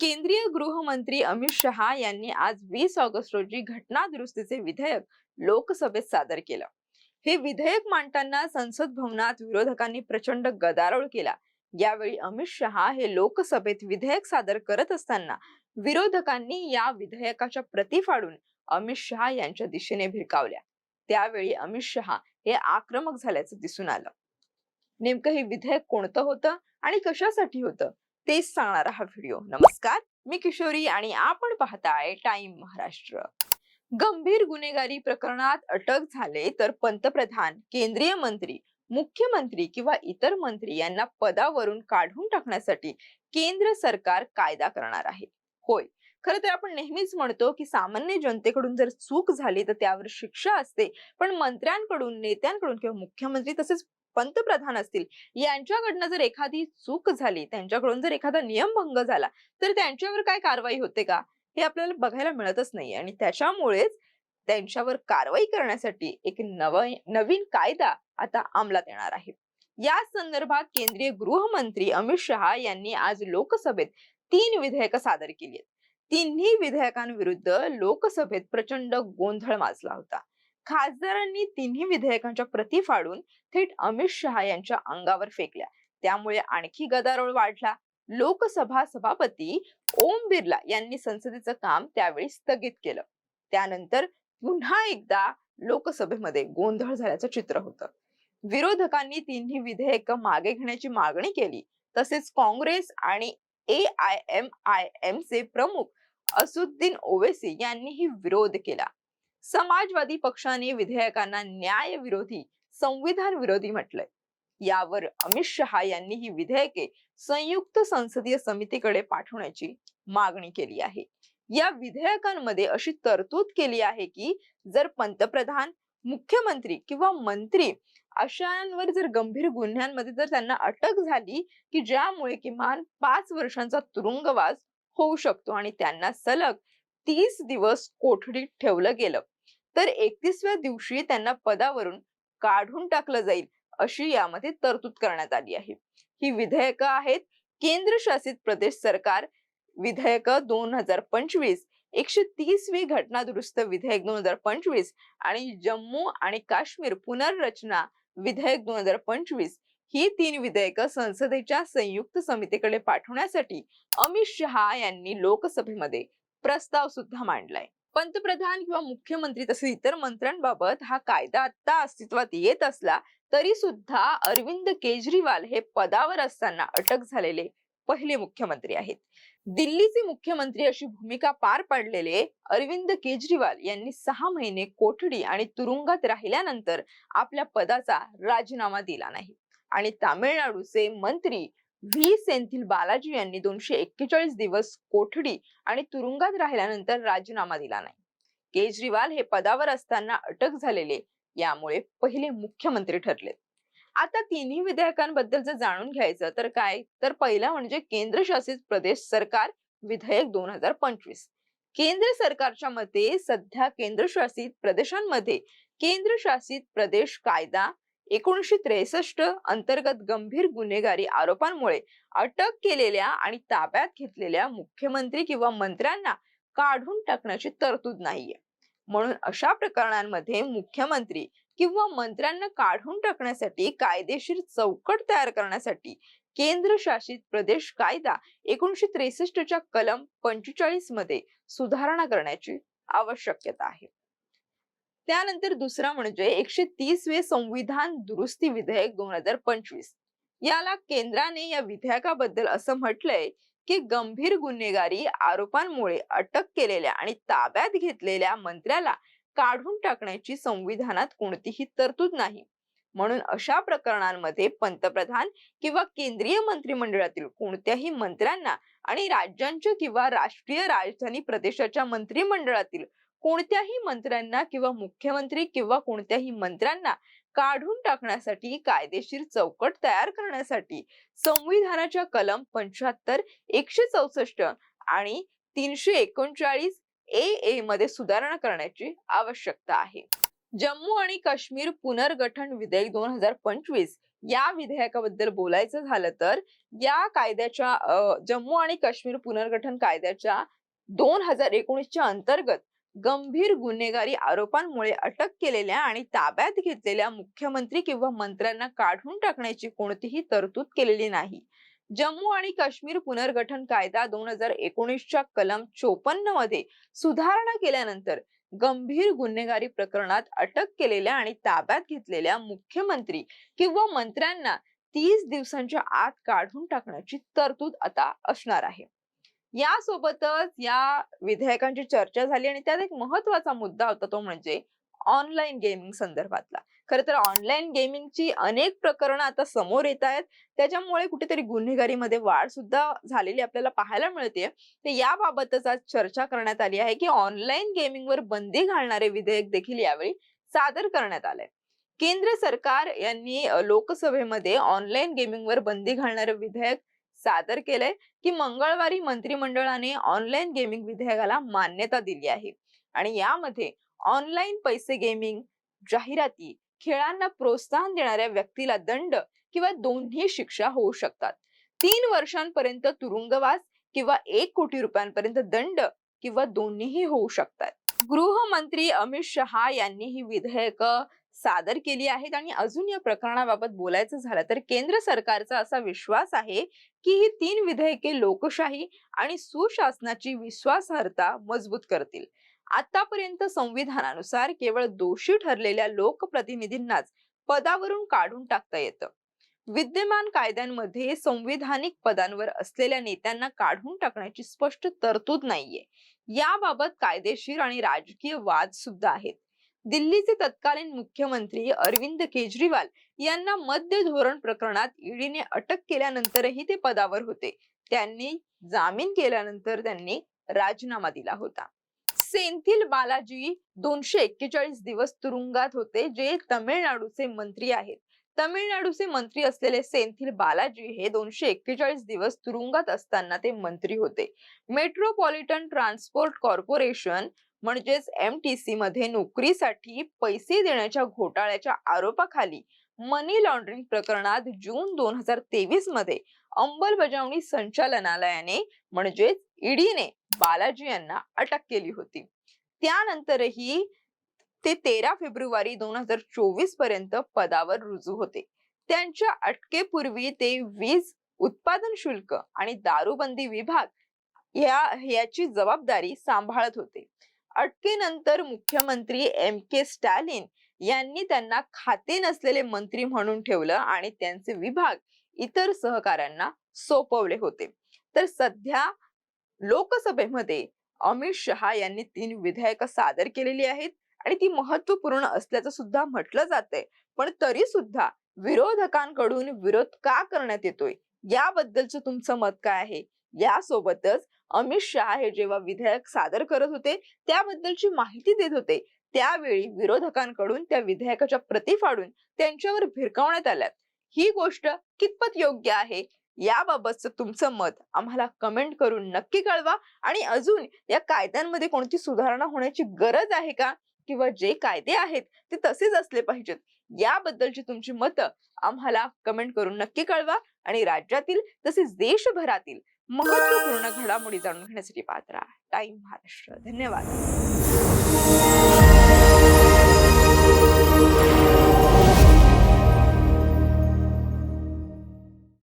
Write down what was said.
केंद्रीय गृहमंत्री अमित शहा यांनी आज वीस ऑगस्ट रोजी घटना दुरुस्तीचे विधेयक लोकसभेत सादर केलं. हे विधेयक मांडताना संसद भवनात विरोधकांनी प्रचंड गदारोळ केला. यावेळी अमित शहा हे लोकसभेत विधेयक सादर करत असताना विरोधकांनी या विधेयकाच्या प्रती फाडून अमित शहा यांच्या दिशेने भिरकावल्या त्यावेळी अमित शहा हे आक्रमक झाल्याचं दिसून आलं. नेमकं हे विधेयक कोणतं होतं आणि कशासाठी होतं? तेच सांगणारा हा व्हिडिओ. नमस्कार मी किशोरी आणि आपण पाहताय टाइम महाराष्ट्र. गंभीर गुन्हेगारी प्रकरणात अटक झाले तर पंतप्रधान केंद्रीय मंत्री मुख्यमंत्री किंवा इतर मंत्री यांना पदावरून काढून टाकण्यासाठी केंद्र सरकार कायदा करणार आहे. होय खरं तर आपण नेहमीच म्हणतो की सामान्य जनतेकडून जर चूक झाली तर त्यावर शिक्षा असते पण मंत्र्यांकडून नेत्यांकडून किंवा मुख्यमंत्री तसेच पंतप्रधान असतील. यांच्याकडनं जर एखादी चूक झाली त्यांच्याकडून जर एखादा नियमभंग झाला तर त्यांच्यावर काय कारवाई होते का? हे आपल्याला बघायला मिळतच नाही. आणि त्याच्यामुळेच त्यांच्यावर कारवाई करण्यासाठी एक नव नवीन कायदा आता अंमलात येणार आहे. या संदर्भात केंद्रीय गृहमंत्री अमित शहा यांनी आज लोकसभेत तीन विधेयकं सादर केली आहेत. तिन्ही विधेयकांविरुद्ध लोकसभेत प्रचंड गोंधळ माजला होता. खासदारांनी तिन्ही विधेयकांच्या प्रती फाडून थेट अमित शहा यांच्या अंगावर फेकल्या. त्यामुळे आणखी गदारोळ वाढला. लोकसभा सभापती ओम बिर्ला यांनी संसदेचं काम त्यावेळी स्थगित केलं. त्यानंतर पुन्हा एकदा लोकसभेमध्ये गोंधळ झाल्याचं चित्र होतं. विरोधकांनी तिन्ही विधेयक मागे घेण्याची मागणी केली. तसेच काँग्रेस आणि A I M I M चे प्रमुख असुद्दीन ओवेसी यांनीही विरोध केला. समाजवादी पक्षाने विधेयकांना न्याय विरोधी संविधान विरोधी म्हटलंय. यावर अमित शहा यांनी ही विधेयके संयुक्त संसदीय समितीकडे पाठवण्याची मागणी केली आहे. या विधेयकांमध्ये अशी तरतूद केली आहे की जर पंतप्रधान मुख्यमंत्री किंवा मंत्री अशांवर जर गंभीर गुन्ह्यांमध्ये जर त्यांना अटक झाली की ज्यामुळे किमान पाच वर्षांचा तुरुंगवास होऊ शकतो आणि त्यांना सलग तीस दिवस कोठडीत ठेवलं गेलं. तर एकतीसव्या दिवशी त्यांना पदावरून काढून टाकलं जाईल अशी यामध्ये तरतूद करण्यात आली आहे. ही विधेयक आहेत केंद्रशासित प्रदेश सरकार विधेयक दोन हजार पंचवीस एकशे तीसवी घटना दुरुस्त विधेयक दोन हजार पंचवीस आणि जम्मू आणि काश्मीर पुनर्रचना विधेयक दोन हजार पंचवीस ही तीन विधेयक संसदेच्या संयुक्त समितीकडे पाठवण्यासाठी अमित शहा यांनी लोकसभेमध्ये प्रस्ताव सुद्धा मांडलाय. पंतप्रधान किंवा मुख्यमंत्री तसेच इतर मंत्र्यांबाबत हा कायदा आता अस्तित्वात येत असला तरी सुद्धा अरविंद केजरीवाल हे पदावर असताना अटक झालेले पहिले मुख्यमंत्री आहेत. दिल्लीचे मुख्यमंत्री अशी भूमिका पार पाडलेले अरविंद केजरीवाल यांनी सहा महिने कोठडी आणि तुरुंगात राहिल्यानंतर आपल्या पदाचा राजीनामा दिला नाही. आणि तामिळनाडूचे मंत्री व्ही सेंथिल बालाजी यांनी दोनशे एक्केचाळीस दिवस कोठडी आणि तुरुंगात राहिल्यानंतर राजीनामा दिला नाही. केजरीवाल हे पदावर असताना अटक झालेले यामुळे पहिले मुख्यमंत्री ठरले. आता तिन्ही विधेयकांबद्दल जर जाणून घ्यायचं तर काय? तर पहिला म्हणजे केंद्रशासित प्रदेश सरकार विधेयक दोन हजार पंचवीस. केंद्र सरकारच्या मते सध्या केंद्रशासित प्रदेशांमध्ये केंद्रशासित प्रदेश कायदा एकोणीसशे त्रेसष्ट अंतर्गत गंभीर गुन्हेगारी आरोपांमुळे अटक केलेल्या आणि ताब्यात घेतलेल्या मुख्यमंत्री किंवा मंत्र्यांना काढून टाकण्याची तरतूद नाहीये. म्हणून अशा प्रकरणांमध्ये मुख्यमंत्री किंवा मंत्र्यांना काढून टाकण्यासाठी कायदेशीर चौकट तयार करण्यासाठी केंद्र शासित प्रदेश कायदा एकोणीशे त्रेसष्टच्या कलम पंचेचाळीसमध्ये सुधारणा करण्याची आवश्यकता आहे. त्यानंतर दुसरा म्हणजे एकशे तीसवे संविधान दुरुस्ती विधेयक दोन हजार पंचवीस. याला केंद्राने या विधेयकाबद्दल असं म्हटलंय की गंभीर गुन्हेगारी आरोपांमुळे अटक केलेल्या आणि ताब्यात घेतलेल्या मंत्र्याला काढून टाकण्याची संविधानात कोणतीही तरतूद नाही. म्हणून अशा प्रकरणांमध्ये पंतप्रधान किंवा केंद्रीय मंत्रिमंडळातील कोणत्याही मंत्र्यांना आणि राज्यांच्या किंवा राष्ट्रीय राजधानी प्रदेशाच्या मंत्रिमंडळातील कोणत्याही मंत्र्यांना किंवा मुख्यमंत्री किंवा कोणत्याही मंत्र्यांना काढून टाकण्यासाठी कायदेशीर चौकट तयार करण्यासाठी संविधानाच्या कलम पंच्याहत्तर एकशे चौसष्ट आणि तीनशे एकोणचाळीस ए ए मध्ये सुधारणा करण्याची आवश्यकता आहे. जम्मू आणि काश्मीर पुनर्गठन विधेयक दोन हजार पंचवीस या विधेयकाबद्दल बोलायचं झालं तर या कायद्याच्या जम्मू आणि काश्मीर पुनर्गठन कायद्याच्या दोन हजार एकोणीसच्या अंतर्गत गंभीर गुन्हेगारी आरोपांमुळे अटक केलेल्या आणि ताब्यात घेतलेल्या मुख्यमंत्री किंवा मंत्र्यांना काढून टाकण्याची कोणतीही तरतूद केलेली नाही. जम्मू आणि काश्मीर पुनर्गठन कायदा दोन हजार एकोणीसच्या कलम चोपन्नमध्ये सुधारणा केल्यानंतर गंभीर गुन्हेगारी प्रकरणात अटक केलेल्या आणि ताब्यात घेतलेल्या मुख्यमंत्री किंवा मंत्र्यांना तीस दिवसांच्या आत काढून टाकण्याची तरतूद आता असणार आहे. यासोबतच या विधेयकांची चर्चा झाली आणि त्यात एक महत्त्वाचा मुद्दा होता तो म्हणजे ऑनलाईन गेमिंग संदर्भातला. खर तर ऑनलाईन गेमिंगची अनेक प्रकरणं आता समोर येत आहेत. त्याच्यामुळे कुठेतरी गुन्हेगारीमध्ये वाढ सुद्धा झालेली आपल्याला पाहायला मिळते. तर याबाबतच आज चर्चा करण्यात आली आहे की ऑनलाईन गेमिंगवर बंदी घालणारे विधेयक देखील यावेळी सादर करण्यात आलंय. केंद्र सरकार यांनी लोकसभेमध्ये ऑनलाईन गेमिंगवर बंदी घालणारे विधेयक सादर केलंय की मंगळवारी मंत्रिमंडळाने ऑनलाईन गेमिंग विधेयकाला मान्यता दिली आहे. आणि यामध्ये ऑनलाईन पैसे गेमिंग जाहिराती खेळांना प्रोत्साहन देणाऱ्या व्यक्तीला दंड किंवा दोन्ही शिक्षा होऊ शकतात. तीन वर्षांपर्यंत तुरुंगवास किंवा एक कोटी रुपयांपर्यंत दंड किंवा दोन्हीही होऊ शकतात. गृहमंत्री अमित शहा यांनी ही विधेयक सादर केली आहेत आणि अजून या प्रकरणाबाबत बोलायचं झालं तर केंद्र सरकारचा असा विश्वास आहे की ही तीन विधेयके लोकशाही आणि सुशासनाची विश्वासार्हता मजबूत करतील. आतापर्यंत संविधानानुसार केवळ दोषी ठरलेल्या लोकप्रतिनिधींनाच पदावरून काढून टाकता येतं. विद्यमान कायद्यांमध्ये संविधानिक पदांवर असलेल्या नेत्यांना काढून टाकण्याची स्पष्ट तरतूद नाहीये. याबाबत कायदेशीर आणि राजकीय वाद सुद्धा आहेत. दिल्लीचे तत्कालीन मुख्यमंत्री अरविंद केजरीवाल यांना मद्य धोरण प्रकरणात ईडीने अटक केल्यानंतरही ते पदावर होते. त्यांनी जामीन केल्यानंतर त्यांनी राजीनामा दिला होता. सेंथिल बालाजी दोनशे एक्केचाळीस दिवस तुरुंगात होते जे तमिळनाडूचे मंत्री आहेत. तमिळनाडूचे मंत्री असलेले सेंथिल बालाजी हे दोनशे एक्केचाळीस दिवस तुरुंगात असताना ते मंत्री होते. मेट्रोपॉलिटन ट्रान्सपोर्ट कॉर्पोरेशन म्हणजेच एम टी सी मध्ये नोकरीसाठी पैसे देण्याच्या घोटाळ्याच्या आरोपाखाली मनी लॉन्ड्रिंग प्रकरणात जून दोन हजार तेवीसमध्ये अंमलबजावणी संचालनालयाने म्हणजेच ईडीने बालाजी यांना अटक केली होती. त्यानंतरही ते तेरा फेब्रुवारी दोन हजार चोवीसपर्यंत पदावर रुजू होते. त्यांच्या अटकेपूर्वी ते वीज उत्पादन शुल्क आणि दारूबंदी विभाग या याची जबाबदारी सांभाळत होते. अटकेनंतर मुख्यमंत्री एम के स्टॅलिन यांनी त्यांना खाते नसलेले मंत्री म्हणून ठेवलं आणि त्यांचे विभाग इतर सहकाऱ्यांना सोपवले होते. तर सध्या लोकसभेमध्ये अमित शहा यांनी तीन विधेयक सादर केलेली आहेत आणि ती महत्त्वपूर्ण असल्याचं सुद्धा म्हटलं जाते पण तरी सुद्धा विरोधकांकडून विरोध का करण्यात येतोय? याबद्दलचं तुमचं मत काय आहे? यासोबतच अमित शहा हे जेव्हा विधेयक सादर करत होते त्याबद्दलची माहिती देत होते. त्यावेळी विरोधकांकडून त्या विधेयकाच्या प्रती फाडून त्यांच्यावर भिरकावण्यात आल्यात. ही गोष्ट कितपत योग्य आहे? याबाबतचं तुमचं मत आम्हाला कमेंट करून नक्की कळवा आणि अजून या कायद्यांमध्ये कोणती सुधारणा होण्याची गरज आहे का? किंवा जे कायदे आहेत ते तसेच असले पाहिजेत. याबद्दलची तुमची मतं आम्हाला कमेंट करून नक्की कळवा आणि राज्यातील तसेच देशभरातील महत्त्वपूर्ण घडामोडी जाणून घेण्यासाठी पात्रा टाइम महाराष्ट्र. धन्यवाद.